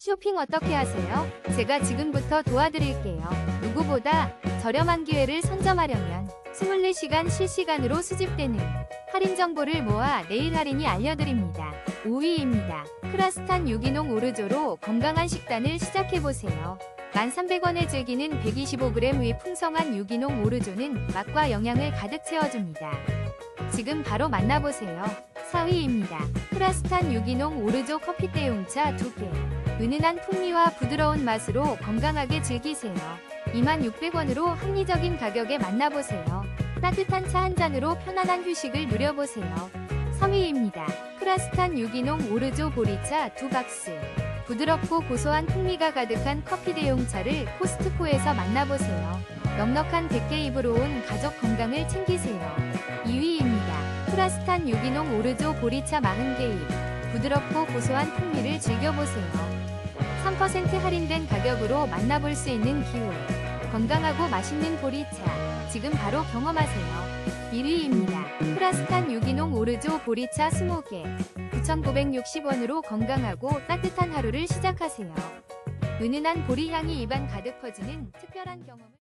쇼핑 어떻게 하세요? 제가 지금부터 도와드릴게요. 누구보다 저렴한 기회를 선점하려면 24시간 실시간으로 수집되는 할인 정보를 모아 내일 할인이 알려드립니다. 5위입니다. 크라스탄 유기농 오르조로 건강한 식단을 시작해보세요. 1,300원에 즐기는 125g 의 풍성한 유기농 오르조는 맛과 영양을 가득 채워줍니다. 지금 바로 만나보세요. 4위입니다. 크라스탄 유기농 오르조 커피 대용차 2개. 은은한 풍미와 부드러운 맛으로 건강하게 즐기세요. 26,600원으로 합리적인 가격에 만나보세요. 따뜻한 차 한 잔으로 편안한 휴식을 누려보세요. 3위입니다. 크라스탄 유기농 오르조 보리차 2박스. 부드럽고 고소한 풍미가 가득한 커피 대용차를 코스트코에서 만나보세요. 넉넉한 100개 입으로 온 가족 건강을 챙기세요. 2위입니다. 크라스탄 유기농 오르조 보리차 40개 입. 부드럽고 고소한 풍미를 즐겨보세요. 3% 할인된 가격으로 만나볼 수 있는 기회. 건강하고 맛있는 보리차. 지금 바로 경험하세요. 1위입니다. 크라스탄 유기농 오르조 보리차 20개. 9,960원으로 건강하고 따뜻한 하루를 시작하세요. 은은한 보리 향이 입안 가득 퍼지는 특별한 경험을